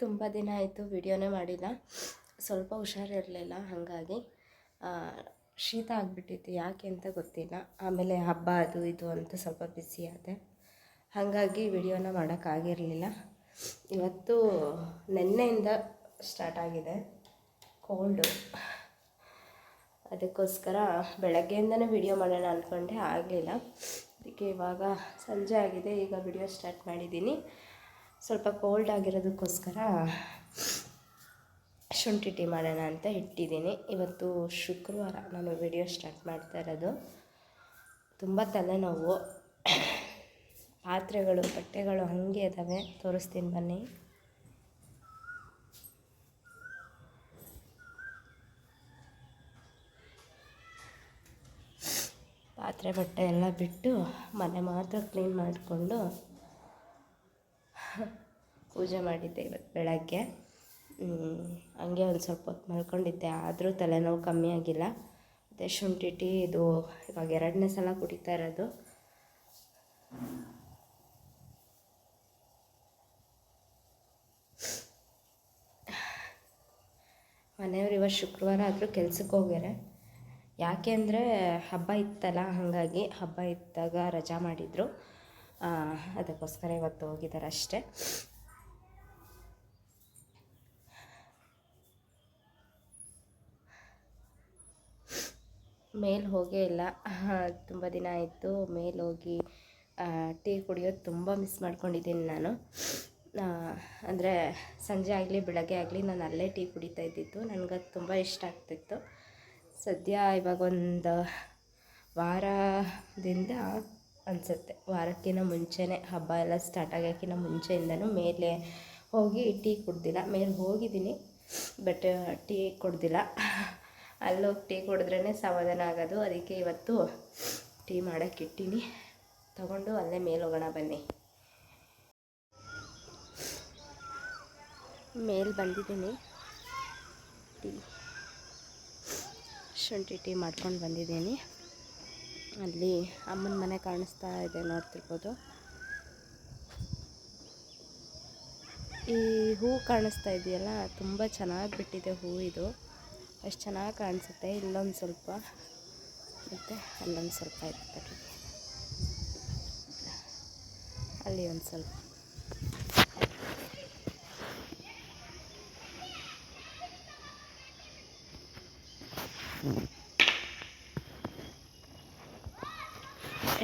ತುಂಬ ದಿನ ಆಯಿತು ವಿಡಿಯೋನೇ ಮಾಡಿಲ್ಲ. ಸ್ವಲ್ಪ ಹುಷಾರಿರಲಿಲ್ಲ ಹಾಗಾಗಿ ಶೀತ ಆಗಿಬಿಟ್ಟಿತ್ತು. ಯಾಕೆ ಅಂತ ಗೊತ್ತಿಲ್ಲ. ಆಮೇಲೆ ಹಬ್ಬ ಅದು ಇದು ಅಂತ ಸ್ವಲ್ಪ ಬಿಸಿ ಆದೆ. ಹಾಗಾಗಿ ವಿಡಿಯೋನ ಮಾಡೋಕ್ಕಾಗಿರಲಿಲ್ಲ ಇವತ್ತು ನೆನ್ನೆಯಿಂದ ಸ್ಟಾರ್ಟ್ ಆಗಿದೆ. ಕೋಲ್ಡು ಅದಕ್ಕೋಸ್ಕರ ಬೆಳಗ್ಗೆಯಿಂದನೇ ವಿಡಿಯೋ ಮಾಡೋಣ ಅಂದ್ಕೊಂಡೆ ಆಗಲಿಲ್ಲ. ಅದಕ್ಕೆ ಇವಾಗ ಸಂಜೆ ಆಗಿದೆ. ಈಗ ವಿಡಿಯೋ ಸ್ಟಾರ್ಟ್ ಮಾಡಿದ್ದೀನಿ. ಸ್ವಲ್ಪ ಕೋಲ್ಡ್ ಆಗಿರೋದಕ್ಕೋಸ್ಕರ ಶುಂಠಿ ಟೀ ಮಾಡೋಣ ಅಂತ ಇಟ್ಟಿದ್ದೀನಿ. ಇವತ್ತು ಶುಕ್ರವಾರ ನಾನು ವಿಡಿಯೋ ಸ್ಟಾರ್ಟ್ ಮಾಡ್ತಾ ಇರೋದು. ತುಂಬ ತಲೆನೋವು. ಪಾತ್ರೆಗಳು, ಬಟ್ಟೆಗಳು ಹಾಗೆ ಇದ್ದಾವೆ ತೋರಿಸ್ತೀನಿ ಬನ್ನಿ. ಪಾತ್ರೆ, ಬಟ್ಟೆ ಎಲ್ಲ ಬಿಟ್ಟು ಮನೆ ಮಾತ್ರ ಕ್ಲೀನ್ ಮಾಡಿಕೊಂಡು ಪೂಜೆ ಮಾಡಿದ್ದೆ ಇವತ್ತು ಬೆಳಗ್ಗೆ. ಹಂಗೆ ಒಂದು ಸ್ವಲ್ಪ ಹೊತ್ತು ಮಲ್ಕೊಂಡಿದ್ದೆ. ಆದರೂ ತಲೆನೋವು ಕಮ್ಮಿ ಆಗಿಲ್ಲ. ಮತ್ತು ಶುಂಠಿ ಟೀ ಇದು ಇವಾಗ ಎರಡನೇ ಸಲ ಕುಡಿತಾ ಇರೋದು. ಮನೆಯವ್ರು ಇವತ್ತು ಶುಕ್ರವಾರ ಆದರೂ ಕೆಲ್ಸಕ್ಕೆ ಹೋಗ್ಯಾರೆ. ಯಾಕೆ ಅಂದರೆ ಹಬ್ಬ ಇತ್ತಲ್ಲ, ಹಾಗಾಗಿ ಹಬ್ಬ ಇದ್ದಾಗ ರಜಾ ಮಾಡಿದರು. ಅದಕ್ಕೋಸ್ಕರ ಇವತ್ತು ಹೋಗಿದ್ದಾರೆ ಅಷ್ಟೇ. ಮೇಲೆ ಹೋಗೇ ಇಲ್ಲ. ತುಂಬ ದಿನ ಆಯಿತು. ಮೇಲೆ ಹೋಗಿ ಟೀ ಕುಡಿಯೋದು ತುಂಬ ಮಿಸ್ ಮಾಡ್ಕೊಂಡಿದ್ದೀನಿ ನಾನು. ಅಂದರೆ ಸಂಜೆ ಆಗಲಿ, ಬೆಳಗ್ಗೆ ಆಗಲಿ ನಾನು ಅಲ್ಲೇ ಟೀ ಕುಡಿತಾ ಇದ್ದಿದ್ದು. ನನಗದು ತುಂಬ ಇಷ್ಟ ಆಗ್ತಿತ್ತು. ಸದ್ಯ ಇವಾಗ ಒಂದು ವಾರದಿಂದ ಅನಿಸುತ್ತೆ. ವಾರಕ್ಕಿಂತ ಮುಂಚೆನೇ ಹಬ್ಬ ಎಲ್ಲ ಸ್ಟಾರ್ಟ್ ಆಗೋಕ್ಕಿಂತ ಮುಂಚೆಯಿಂದನೂ ಮೇಲೆ ಹೋಗಿ ಟೀ ಕುಡ್ದಿಲ್ಲ. ಮೇಲೆ ಹೋಗಿದ್ದೀನಿ ಬಟ್ ಟೀ ಕುಡ್ದಿಲ್ಲ. ಅಲ್ಲೋಗಿ ಟೀ ಕುಡಿದ್ರೇ ಸಮಾಧಾನ ಆಗೋದು. ಅದಕ್ಕೆ ಇವತ್ತು ಟೀ ಮಾಡೋಕ್ಕೆ ಇಟ್ಟೀನಿ. ತಗೊಂಡು ಅಲ್ಲೇ ಮೇಲೆ ಬನ್ನಿ. ಮೇಲೆ ಬಂದಿದ್ದೀನಿ. ಟೀ. ಶುಂಠಿ ಟೀ ಮಾಡ್ಕೊಂಡು ಬಂದಿದ್ದೀನಿ. ಅಲ್ಲಿ ಅಮ್ಮನ ಮನೆ ಕಾಣಿಸ್ತಾ ಇದೆ ನೋಡ್ತಿರ್ಬೋದು ಈ ಹೂ ಕಾಣಿಸ್ತಾ ಇದೆಯಲ್ಲ, ತುಂಬ ಚೆನ್ನಾಗಿ ಬಿಟ್ಟಿದೆ ಹೂ ಇದು. ಎಷ್ಟು ಚೆನ್ನಾಗಿ ಕಾಣಿಸುತ್ತೆ, ಇಲ್ಲೊಂದು ಸ್ವಲ್ಪ. ಮತ್ತು ಅಲ್ಲೊಂದು ಸ್ವಲ್ಪ ಇರ್ತದೆ ಅಲ್ಲಿ ಒಂದು ಸ್ವಲ್ಪ.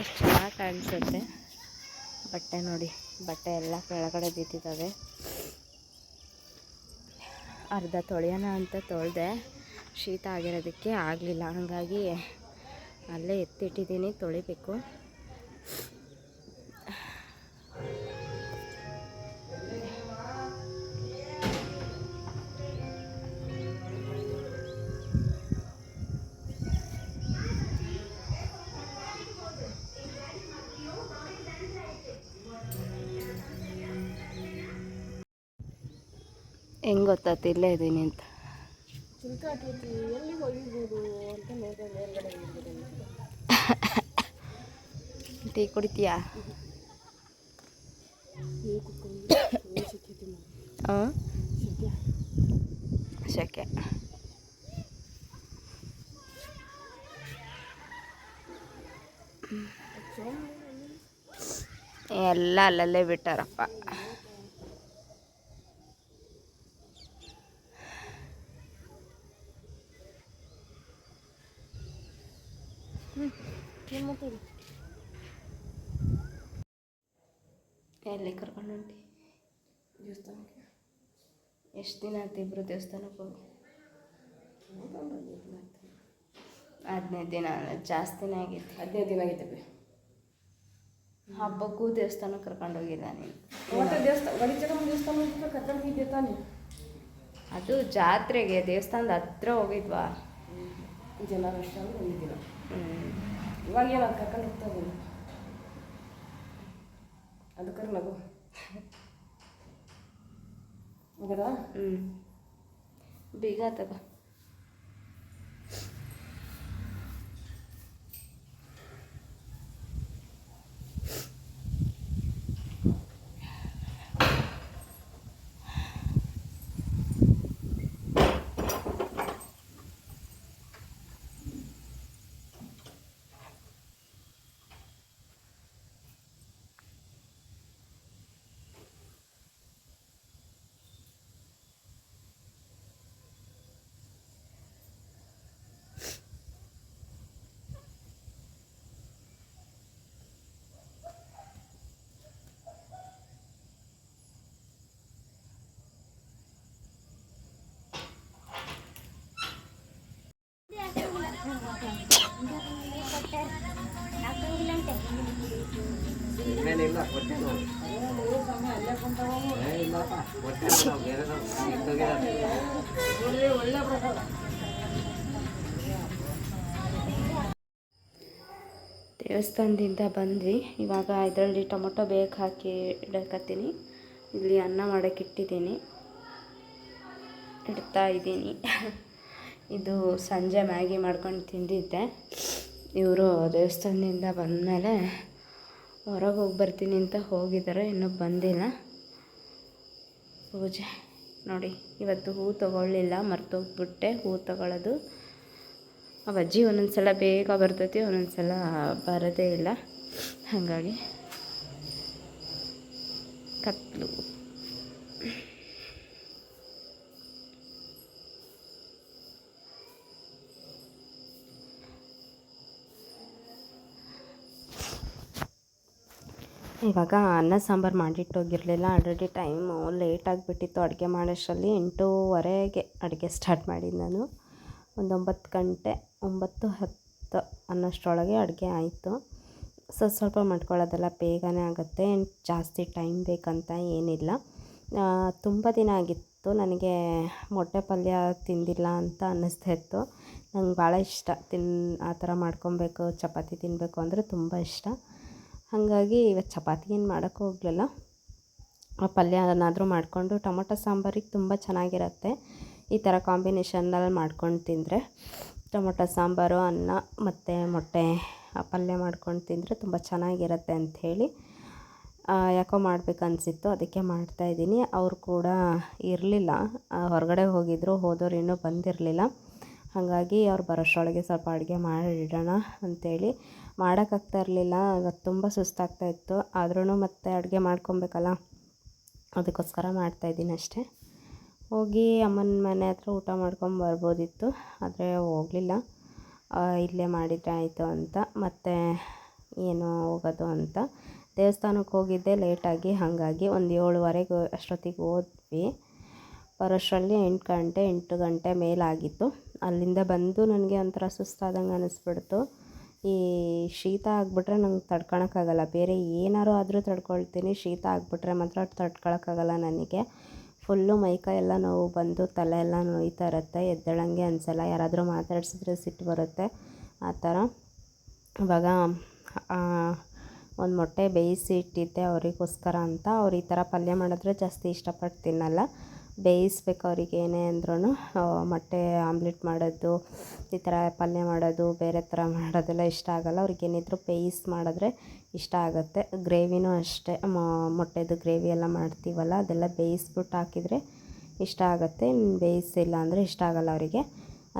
ಎಷ್ಟು ಚೆನ್ನಾಗಿ ಕಾಣಿಸುತ್ತೆ. ಬಟ್ಟೆ ನೋಡಿ, ಬಟ್ಟೆ ಎಲ್ಲ ಕೆಳಗಡೆ ಬಿದ್ದಿದ್ದಾವೆ ಅರ್ಧ ತೊಳೆಯೋಣ ಅಂತ ತೊಳೆದೆ. ಶೀತ ಆಗಿರೋದಕ್ಕೆ ಆಗಲಿಲ್ಲ. ಹಾಗಾಗಿ ಅಲ್ಲೇ ಎತ್ತಿಟ್ಟಿದ್ದೀನಿ ತೊಳಿಬೇಕು. ಹೆಂಗೆ ಗೊತ್ತಾಯ್ತು ಇದ್ದೀನಿ ಅಂತ. ಟೀ ಕುಡಿತೀಯಾ? ಹಾಂ ಶಕೆ ಎಲ್ಲ ಅಲ್ಲಲ್ಲೇ ಬಿಟ್ಟಾರಪ್ಪ ಎಲ್ಲಿ ಕರ್ಕೊಂಡು ಹೊಂಟಿ ದೇವಸ್ಥಾನಕ್ಕೆ ಎಷ್ಟು ದಿನ ಆಯ್ತು ಇಬ್ಬರು ದೇವಸ್ಥಾನಕ್ಕೆ ಹೋಗಿ. ಹದಿನೈದು ದಿನ ಜಾಸ್ತಿನೇ ಆಗಿತ್ತು. ಹದಿನೈದು ದಿನ ಆಗೈತೆ ಹಬ್ಬಕ್ಕೂ ದೇವಸ್ಥಾನಕ್ಕೆ ಕರ್ಕೊಂಡು ಹೋಗಿಲ್ಲ ನೀನು. ದೇವಸ್ಥಾನ ಗಡಿ ಕರ್ಕೊಂಡು ಹೋಗಿದ್ದೆ ತಾನೆ? ಅದು ಜಾತ್ರೆಗೆ ದೇವಸ್ಥಾನದ ಹತ್ರ ಹೋಗಿದ್ವಾ? ಜನ ಅಷ್ಟ. ಇವಾಗ ಏನು ಕರ್ಕೊಂಡು ಹೋಗ್ತಾ ಅದಕ್ಕೆ ನಗು. ಹೋಗದಾ ಹ್ಞೂ ಬೀಗ ತಗೋ ದೇವಸ್ಥಾನದಿಂದ ಬಂದ್ವಿ. ಇವಾಗ ಇದರಲ್ಲಿ ಟೊಮೊಟೊ ಬೇಗ ಹಾಕಿ ಇಡಕತ್ತೀನಿ ಇಲ್ಲಿ ಅನ್ನ ಮಾಡೋಕೆ ಇಟ್ಟಿದ್ದೀನಿ. ಇಡ್ತಾ ಇದ್ದೀನಿ. ಇದು ಸಂಜೆ ಮ್ಯಾಗಿ ಮಾಡ್ಕೊಂಡು ತಿಂದಿದ್ದೆ. ಇವರು ದೇವಸ್ಥಾನದಿಂದ ಬಂದಮೇಲೆ ಹೊರಗೆ ಹೋಗಿ ಬರ್ತೀನಿ ಅಂತ ಹೋಗಿದ್ದಾರೆ ಇನ್ನೂ ಬಂದಿಲ್ಲ. ಪೂಜೆ ನೋಡಿ, ಇವತ್ತು ಹೂ ತೊಗೊಳ್ಳಿಲ್ಲ, ಮರ್ತೋಗ್ಬಿಟ್ಟೆ, ಹೂ ತೊಗೊಳ್ಳೋದು. ಆ ಅಜ್ಜಿ ಒಂದೊಂದು ಸಲ ಬೇಗ ಬರ್ತೈತಿ ಒಂದೊಂದು ಸಲ ಬರೋದೇ ಇಲ್ಲ. ಹಾಗಾಗಿ ಕತ್ಲು. ಇವಾಗ ಅನ್ನ ಸಾಂಬಾರು ಮಾಡಿಟ್ಟೋಗಿರಲಿಲ್ಲ ಆಲ್ರೆಡಿ ಟೈಮು ಲೇಟ್ ಆಗಿಬಿಟ್ಟಿತ್ತು ಅಡುಗೆ ಮಾಡೋಷ್ಟರಲ್ಲಿ ಎಂಟೂವರೆಗೆ ಅಡುಗೆ ಸ್ಟಾರ್ಟ್ ಮಾಡಿದ್ದು ನಾನು. ಒಂದು ಒಂಬತ್ತು ಗಂಟೆ, ಒಂಬತ್ತು ಹತ್ತು ಅನ್ನೋಷ್ಟರೊಳಗೆ ಅಡುಗೆ ಆಯಿತು. ಸ್ವಲ್ಪ ಸ್ವಲ್ಪ ಮಾಡ್ಕೊಳ್ಳೋದೆಲ್ಲ ಬೇಗನೆ ಆಗುತ್ತೆ. ಜಾಸ್ತಿ ಟೈಮ್ ಬೇಕಂತ ಏನಿಲ್ಲ. ತುಂಬ ದಿನ ಆಗಿತ್ತು. ನನಗೆ ಮೊಟ್ಟೆ ಪಲ್ಯ ತಿಂದಿಲ್ಲ ಅಂತ ಅನ್ನಿಸ್ತಾ ಇತ್ತು. ನಂಗೆ ಭಾಳ ಇಷ್ಟ. ತಿನ್, ಆ ಥರ ಮಾಡ್ಕೊಬೇಕು, ಚಪಾತಿ ತಿನ್ನಬೇಕು ಅಂದರೆ ತುಂಬ ಇಷ್ಟ. ಹಾಗಾಗಿ ಇವತ್ತು ಚಪಾತಿ ಏನು ಮಾಡೋಕ್ಕೆ ಹೋಗಲಿಲ್ಲ. ಆ ಪಲ್ಯ ಅದನ್ನಾದರೂ ಮಾಡಿಕೊಂಡು ಟೊಮೊಟೊ ಸಾಂಬಾರಿಗೆ ತುಂಬ ಚೆನ್ನಾಗಿರುತ್ತೆ. ಈ ಥರ ಕಾಂಬಿನೇಷನ್ನಲ್ಲಿ ಮಾಡ್ಕೊಂಡು ತಿಂದರೆ ಟೊಮೊಟೊ ಸಾಂಬಾರು, ಅನ್ನ ಮತ್ತು ಮೊಟ್ಟೆ ಪಲ್ಯ ಮಾಡ್ಕೊಂಡು ತಿಂದರೆ ತುಂಬ ಚೆನ್ನಾಗಿರುತ್ತೆ ಅಂಥೇಳಿ. ಯಾಕೋ ಮಾಡಬೇಕನ್ಸಿತ್ತು, ಅದಕ್ಕೆ ಮಾಡ್ತಾಯಿದ್ದೀನಿ ಅವರು ಕೂಡ ಇರಲಿಲ್ಲ. ಹೊರಗಡೆ ಹೋಗಿದ್ದರು ಹೋದವ್ರು ಇನ್ನೂ ಬಂದಿರಲಿಲ್ಲ. ಹಾಗಾಗಿ ಅವ್ರು ಬರೋಷ್ಟರೊಳಗೆ ಸ್ವಲ್ಪ ಅಡುಗೆ ಮಾಡಿಡೋಣ ಅಂಥೇಳಿ. ಮಾಡೋಕ್ಕಾಗ್ತಾ ಇರಲಿಲ್ಲ. ಇವತ್ತು ತುಂಬ ಸುಸ್ತಾಗ್ತಾ ಇತ್ತು. ಆದ್ರೂ ಮತ್ತೆ ಅಡುಗೆ ಮಾಡ್ಕೊಬೇಕಲ್ಲ? ಅದಕ್ಕೋಸ್ಕರ ಮಾಡ್ತಾಯಿದ್ದೀನಿ ಅಷ್ಟೇ. ಹೋಗಿ ಅಮ್ಮನ ಮನೆ ಹತ್ರ ಊಟ ಮಾಡ್ಕೊಂಡು ಬರ್ಬೋದಿತ್ತು. ಆದರೆ ಹೋಗಲಿಲ್ಲ. ಇಲ್ಲೇ ಮಾಡಿದರೆ ಆಯಿತು ಅಂತ. ಮತ್ತು ಏನು ಹೋಗೋದು ಅಂತ. ದೇವಸ್ಥಾನಕ್ಕೆ ಹೋಗಿದ್ದೆ ಲೇಟಾಗಿ. ಹಾಗಾಗಿ ಒಂದು ಏಳುವರೆಗೆ ಅಷ್ಟೊತ್ತಿಗೆ ಹೋದ್ವಿ. ಬರೋಷ್ಟರಲ್ಲಿ ಎಂಟು ಗಂಟೆ ಎಂಟು ಗಂಟೆ ಮೇಲಾಗಿತ್ತು. ಅಲ್ಲಿಂದ ಬಂದು ನನಗೆ ಒಂಥರ ಸುಸ್ತಾದಂಗೆ ಅನ್ನಿಸ್ಬಿಡ್ತು ಈ ಶೀತ ಆಗಿಬಿಟ್ರೆ ನಂಗೆ ತಡ್ಕೊಳಕ್ಕಾಗಲ್ಲ. ಬೇರೆ ಏನಾದ್ರು ಆದರೂ ತಡ್ಕೊಳ್ತೀನಿ. ಶೀತ ಆಗಿಬಿಟ್ರೆ ಮಾತ್ರ ತಡ್ಕೊಳಕ್ಕಾಗಲ್ಲ ನನಗೆ. ಫುಲ್ಲು ಮೈಕೈ ಎಲ್ಲ ನೋವು ಬಂದು ತಲೆ ಎಲ್ಲ ನೋಯ್ತಾ ಇರುತ್ತೆ. ಎದ್ದೇಳಂಗೆ ಅನಿಸಲ್ಲ. ಯಾರಾದರೂ ಮಾತಾಡ್ಸಿದ್ರೆ ಸಿಟ್ಟು ಬರುತ್ತೆ. ಆ ಥರ. ಇವಾಗ ಒಂದು ಮೊಟ್ಟೆ ಬೇಯಿಸಿ ಇಟ್ಟಿದ್ದೆ ಅವರಿಗೋಸ್ಕರ ಅಂತ. ಅವ್ರು ಈ ಥರ ಪಲ್ಯ ಮಾಡಿದ್ರೆ ಜಾಸ್ತಿ ಇಷ್ಟಪಟ್ಟು ತಿನ್ನಲ್ಲ. ಬೇಯಿಸ್ಬೇಕು ಅವ್ರಿಗೆ ಏನೇ ಅಂದ್ರೂ ಮೊಟ್ಟೆ ಆಮ್ಲೆಟ್ ಮಾಡೋದು, ಈ ಥರ ಪಲ್ಯ ಮಾಡೋದು, ಬೇರೆ ಥರ ಮಾಡೋದೆಲ್ಲ ಇಷ್ಟ ಆಗೋಲ್ಲ. ಅವ್ರಿಗೆ ಏನಿದ್ರು ಬೇಯಿಸಿ ಮಾಡಿದ್ರೆ ಇಷ್ಟ ಆಗುತ್ತೆ. ಗ್ರೇವಿನೂ ಅಷ್ಟೇ ಮೊಟ್ಟೆದು ಗ್ರೇವಿ ಎಲ್ಲ ಮಾಡ್ತೀವಲ್ಲ, ಅದೆಲ್ಲ ಬೇಯಿಸ್ಬಿಟ್ಟು ಹಾಕಿದರೆ ಇಷ್ಟ ಆಗುತ್ತೆ. ಬೇಯಿಸಿಲ್ಲ ಅಂದರೆ ಇಷ್ಟ ಆಗೋಲ್ಲ ಅವರಿಗೆ.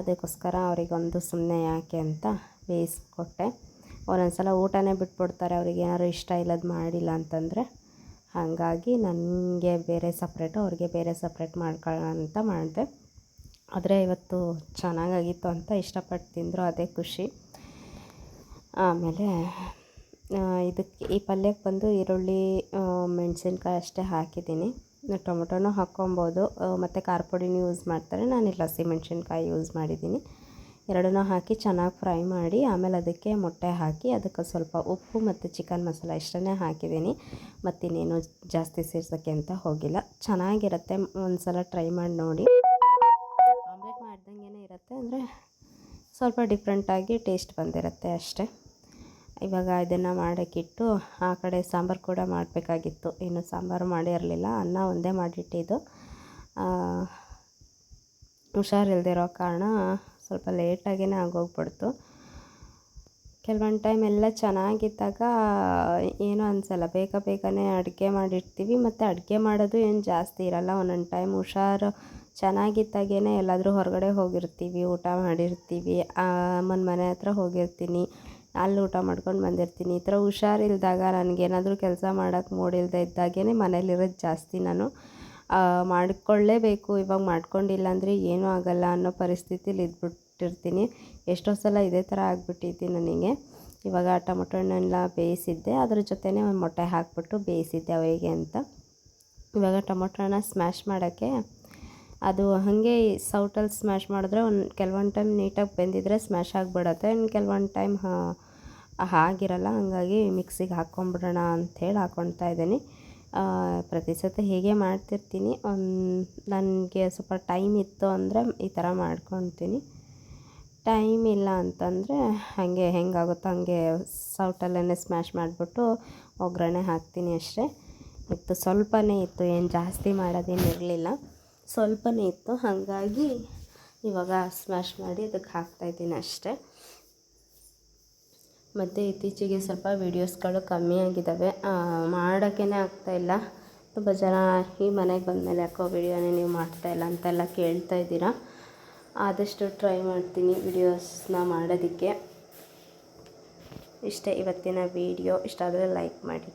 ಅದಕ್ಕೋಸ್ಕರ ಅವರಿಗೊಂದು ಸುಮ್ಮನೆ ಯಾಕೆ ಅಂತ ಬೇಯಿಸ್ಕೊಟ್ಟೆ. ಒಂದೊಂದು ಸಲ ಊಟನೇ ಬಿಟ್ಬಿಡ್ತಾರೆ, ಅವ್ರಿಗೆ ಏನಾದ್ರು ಇಷ್ಟ ಇಲ್ಲದ ಮಾಡಿಲ್ಲ ಅಂತಂದರೆ. ಹಾಗಾಗಿ ನನಗೆ ಬೇರೆ ಸಪ್ರೇಟು ಅವ್ರಿಗೆ ಬೇರೆ ಸಪ್ರೇಟ್ ಮಾಡ್ಕೊಳ್ಳೋಣ ಅಂತ ಮಾಡಿದೆ. ಆದರೆ ಇವತ್ತು ಚೆನ್ನಾಗಾಗಿತ್ತು ಅಂತ ಇಷ್ಟಪಟ್ಟು ತಿಂದರು, ಅದೇ ಖುಷಿ. ಆಮೇಲೆ ಇದಕ್ಕೆ ಈ ಪಲ್ಯಕ್ಕೆ ಬಂದು ಈರುಳ್ಳಿ ಮೆಣಸಿನ್ಕಾಯಿ ಅಷ್ಟೇ ಹಾಕಿದ್ದೀನಿ. ಟೊಮೊಟೊನೂ ಹಾಕ್ಕೊಬೋದು. ಮತ್ತು ಖಾರ ಪುಡಿನೂ ಯೂಸ್ ಮಾಡ್ತಾರೆ. ನಾನು ಇಲ್ಲಿ ಹಸಿ ಮೆಣಸಿನ್ಕಾಯಿ ಯೂಸ್ ಮಾಡಿದ್ದೀನಿ. ಎರಡನ್ನೂ ಹಾಕಿ ಚೆನ್ನಾಗಿ ಫ್ರೈ ಮಾಡಿ, ಆಮೇಲೆ ಅದಕ್ಕೆ ಮೊಟ್ಟೆ ಹಾಕಿ, ಅದಕ್ಕೆ ಸ್ವಲ್ಪ ಉಪ್ಪು ಮತ್ತು ಚಿಕನ್ ಮಸಾಲ ಇಷ್ಟನ್ನೇ ಹಾಕಿದ್ದೀನಿ. ಮತ್ತಿನ್ನೇನು ಜಾಸ್ತಿ ಸೇರ್ಸೋಕ್ಕೆ ಅಂತ ಹೋಗಿಲ್ಲ. ಚೆನ್ನಾಗಿರುತ್ತೆ ಒಂದು ಸಲ ಟ್ರೈ ಮಾಡಿ ನೋಡಿ. ಆಮ್ಲೆಟ್ ಮಾಡ್ದಂಗೆ ಇರುತ್ತೆ, ಅಂದರೆ ಸ್ವಲ್ಪ ಡಿಫ್ರೆಂಟಾಗಿ ಟೇಸ್ಟ್ ಬಂದಿರುತ್ತೆ ಅಷ್ಟೇ. ಇವಾಗ ಇದನ್ನು ಮಾಡೋಕ್ಕಿಟ್ಟು ಆ ಕಡೆ ಸಾಂಬಾರು ಕೂಡ ಮಾಡಬೇಕಾಗಿತ್ತು. ಇನ್ನು ಸಾಂಬಾರು ಮಾಡಿರಲಿಲ್ಲ, ಅನ್ನ ಒಂದೇ ಮಾಡಿಟ್ಟಿದ್ದು. ಹುಷಾರಿಲ್ದಿರೋ ಕಾರಣ ಸ್ವಲ್ಪ ಲೇಟಾಗೇ ಆಗೋಗ್ಬಿಡ್ತು. ಕೆಲವೊಂದು ಟೈಮ್ ಎಲ್ಲ ಚೆನ್ನಾಗಿದ್ದಾಗ ಏನೂ ಅನಿಸಲ್ಲ. ಬೇಗ ಬೇಗನೆ ಅಡುಗೆ ಮಾಡಿರ್ತೀವಿ. ಮತ್ತು ಅಡುಗೆ ಮಾಡೋದು ಏನು ಜಾಸ್ತಿ ಇರಲ್ಲ. ಒಂದೊಂದು ಟೈಮ್ ಹುಷಾರು ಚೆನ್ನಾಗಿದ್ದಾಗೇ ಎಲ್ಲಾದರೂ ಹೊರಗಡೆ ಹೋಗಿರ್ತೀವಿ, ಊಟ ಮಾಡಿರ್ತೀವಿ. ಅಮ್ಮನ ಮನೆ ಹತ್ರ ಹೋಗಿರ್ತೀನಿ. ಅಲ್ಲಿ ಊಟ ಮಾಡ್ಕೊಂಡು ಬಂದಿರ್ತೀನಿ. ಈ ಥರ ಹುಷಾರಿಲ್ದಾಗ ನನಗೇನಾದರೂ ಕೆಲಸ ಮಾಡೋಕ್ಕೆ ಮೂಡಿಲ್ಲದೆ ಇದ್ದಾಗೇ ಮನೇಲಿರೋದು ಜಾಸ್ತಿ ನಾನು. ಮಾಡಿಕೊಳ್ಳೇಬೇಕು. ಇವಾಗ ಮಾಡ್ಕೊಂಡಿಲ್ಲ ಅಂದರೆ ಏನೂ ಆಗಲ್ಲ ಅನ್ನೋ ಪರಿಸ್ಥಿತಿಲಿ ಇದ್ಬಿಟ್ಟಿರ್ತೀನಿ. ಎಷ್ಟೋ ಸಲ ಇದೇ ಥರ ಆಗಿಬಿಟ್ಟಿದ್ದೆ ನನಗೆ. ಇವಾಗ ಟೊಮೊಟೊ ಹಣ್ಣೆಲ್ಲ ಬೇಯಿಸಿದ್ದೆ. ಅದ್ರ ಜೊತೆನೇ ಒಂದು ಮೊಟ್ಟೆ ಹಾಕಿಬಿಟ್ಟು ಬೇಯಿಸಿದ್ದೆ ಅವರಿಗೆ ಅಂತ. ಇವಾಗ ಟೊಮೊಟೊ ಹಣ್ಣ ಸ್ಮ್ಯಾಶ್ ಮಾಡೋಕ್ಕೆ ಅದು ಹಾಗೆ ಸೌಟಲ್ಲಿ ಸ್ಮ್ಯಾಶ್ ಮಾಡಿದ್ರೆ ಒಂದು ಕೆಲವೊಂದು ಟೈಮ್ ನೀಟಾಗಿ ಬೆಂದಿದ್ರೆ ಸ್ಮ್ಯಾಶ್ ಆಗಿಬಿಡತ್ತೆ. ಇನ್ನು ಕೆಲವೊಂದು ಟೈಮ್ ಹಾಗಿರಲ್ಲ. ಹಾಗಾಗಿ ಮಿಕ್ಸಿಗೆ ಹಾಕ್ಕೊಂಬಿಡೋಣ ಅಂಥೇಳಿ ಹಾಕ್ಕೊಳ್ತಾ ಇದ್ದೀನಿ. ಪ್ರತಿ ಸತಿ ಹೀಗೆ ಮಾಡ್ತಿರ್ತೀನಿ. ಒಂದು, ನನಗೆ ಸ್ವಲ್ಪ ಟೈಮ್ ಇತ್ತು ಅಂದರೆ ಈ ಥರ ಮಾಡ್ಕೊತೀನಿ. ಟೈಮ್ ಇಲ್ಲ ಅಂತಂದರೆ ಹಾಗೆ ಹೆಂಗಾಗುತ್ತೋ ಹಾಗೆ ಸೌಟಲ್ಲೇ ಸ್ಮ್ಯಾಶ್ ಮಾಡಿಬಿಟ್ಟು ಒಗ್ಗರಣೆ ಹಾಕ್ತೀನಿ ಅಷ್ಟೇ. ಇತ್ತು, ಸ್ವಲ್ಪನೇ ಇತ್ತು, ಏನು ಜಾಸ್ತಿ ಮಾಡೋದೇನು ಇರಲಿಲ್ಲ. ಸ್ವಲ್ಪನೇ ಇತ್ತು, ಹಾಗಾಗಿ ಇವಾಗ ಸ್ಮ್ಯಾಶ್ ಮಾಡಿ ಅದಕ್ಕೆ ಹಾಕ್ತಾಯಿದ್ದೀನಿ ಅಷ್ಟೇ. ಮತ್ತು ಇತ್ತೀಚೆಗೆ ಸ್ವಲ್ಪ ವೀಡಿಯೋಸ್ಗಳು ಕಮ್ಮಿ ಆಗಿದ್ದಾವೆ. ಮಾಡೋಕ್ಕೇ ಆಗ್ತಾಯಿಲ್ಲ ತುಂಬ ಜನ ಈ ಮನೆಗೆ ಬಂದಮೇಲೆ ಯಾಕೋ ವೀಡಿಯೋನೇ ನೀವು ಮಾಡ್ತಾಯಿಲ್ಲ ಅಂತೆಲ್ಲ ಕೇಳ್ತಾ ಇದ್ದೀರಾ. ಆದಷ್ಟು ಟ್ರೈ ಮಾಡ್ತೀನಿ ವೀಡಿಯೋಸ್ನ ಮಾಡೋದಕ್ಕೆ. ಇಷ್ಟೇ ಇವತ್ತಿನ ವೀಡಿಯೋ. ಇಷ್ಟ ಆದರೆ ಲೈಕ್ ಮಾಡಿ.